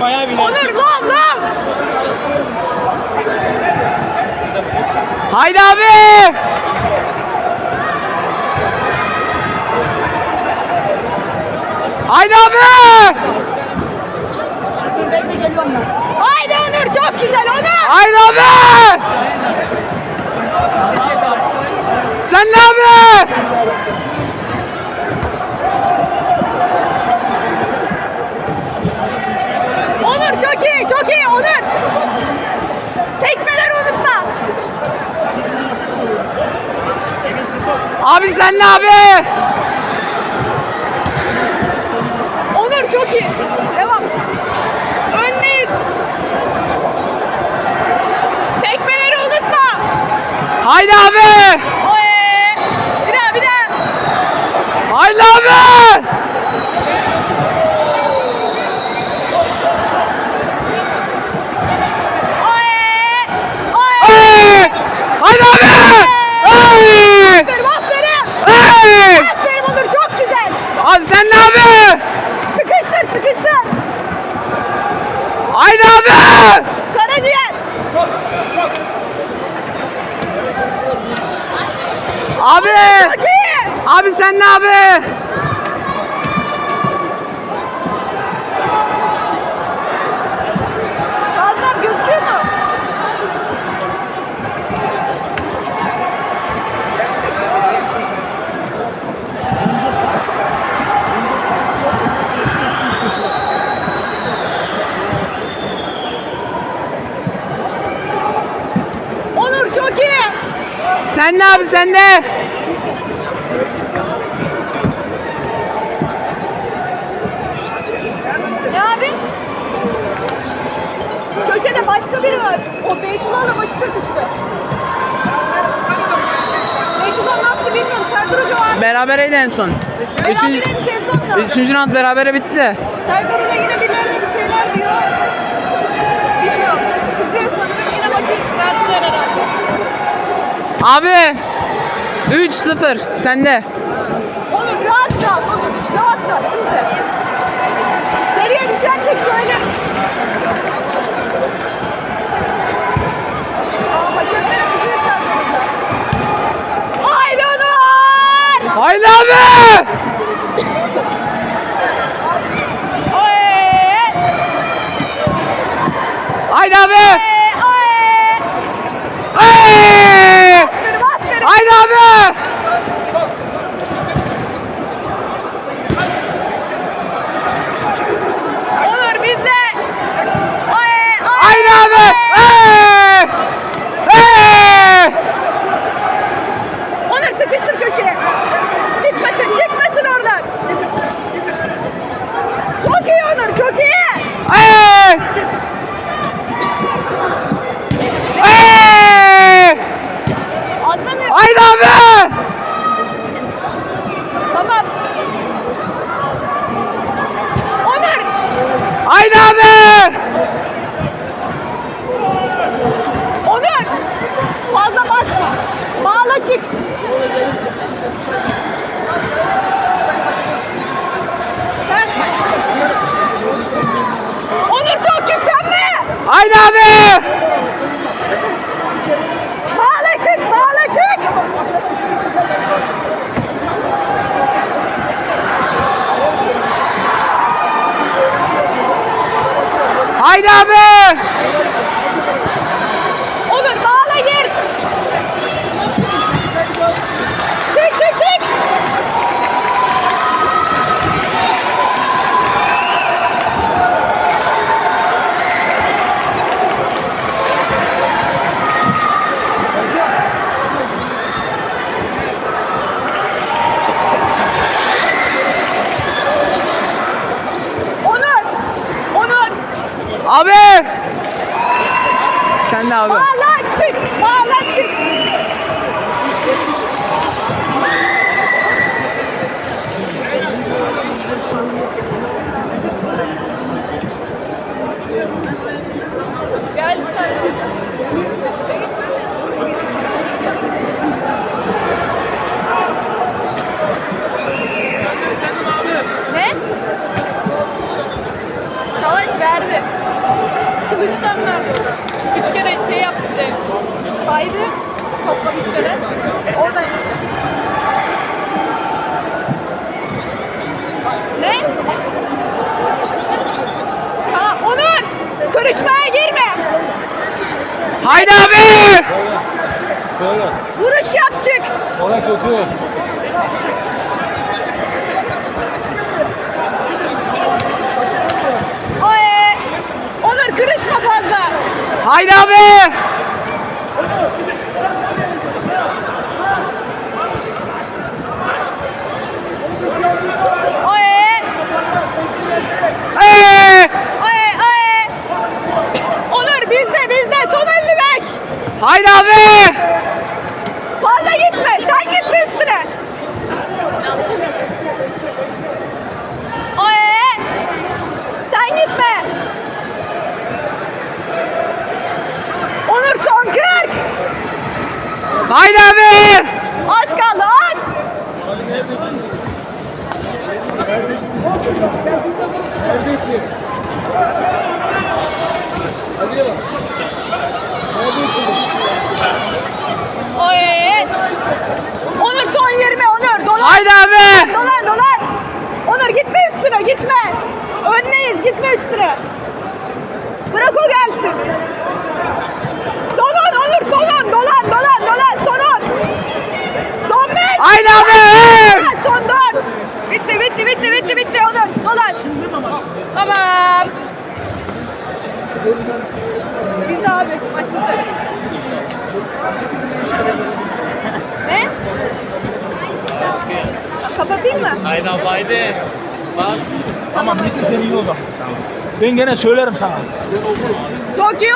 Bayağı bir Onur lan lan. Haydi abi. Haydi abi. Haydi Onur çok güzel Onur. Haydi abi. Sen ne abi? Onur çok iyi çok iyi Onur. Tekmeleri unutma. Ne abi? Onur çok iyi. Devam. Öndeyiz. Tekmeleri unutma. Haydi abi. Oye. Bir daha bir daha. Haydi abi. Oye. Hey! Haydi abi. Hey! Aferin aferin. Hey! Aferin Onur çok güzel. Abi sen ne abi? Sıkıştır sıkıştır. Haydi abi. Karaciğer. Abi. Abi sen ne abi? Kazmam gözüküyor mu? Onur çok iyi. Sen ne abi sen ne? Ne abi? Köşede başka biri var. O Beytullah'la maçı çakıştı. Beytullah ne yaptı bilmiyorum. Serdar Hoca vardı. Berabereydi en son. Üçüncü, Beraber şey sonunda. üçüncü round berabere bitti de. Serdar Hoca yine birilerine bir şeyler Abi 3-0 sende. Onur rahat rahat Onur. Rahat rahat biz de. Geriye düşersek söylerim. Aa, hakemler Serdar Hoca. Haydi Onur! Haydi abi. Oye! Haydi abi. Oye! Hey! Aferin aferin. Haydi abi. Onur bizde. Oye! Oye! Haydi abi. Hey! Hey! Onur sıkıştır köşeye. Çıkmasın, çıkmasın oradan. Çok iyi Onur, çok iyi. Hey! Hey! Anlamıyorum. Haydi abi. Tamam. Onur, Haydi abi. Onur. Fazla basma. Bağla çık. Onur çok yüklenme. Haydi abi. Bağla çık, bağla çık. Haydi abi. Onur bağla gir. Çık çık çık. Onur. Onur. Abi. Sen de abi. Bağla çık. Bağla çık. Ne? verdi. Kılıçtan verdi o da. Üç kere şey yaptı bir de. Saydı. Toplam üç kere. Oradan gitti. Ne? Aa, Onur! Kırışmaya girme. Haydi abi. Şöyle. Vuruş yap çık. Ona kötü. Oye! Onur kırışma fazla. Haydi abi. Haydi abi. Fazla gitme. Sen git üstüne. Oye! Sen gitme. Onur son 40. Haydi abi. Az kaldı az. Neredesin? Neredesin? Hadi ya. Neredesin? Oye! Onur son 20 Onur dolar. Haydi abi. Dolar dolar. Onur gitme üstüne gitme. Öndeyiz gitme üstüne. Bırak o gelsin. Son on Onur son on. Dolar dolar dolar son on. Son beş. Haydi abi. Son dört. Bitti bitti bitti bitti bitti Onur. Dolar. Tamam. Biz de abi maç bitti. Ne? Kapatayım mı? Haydi haydi. Bas. Tamam neyse sen iyi. Tamam. Ben gene söylerim sana. Çok iyi.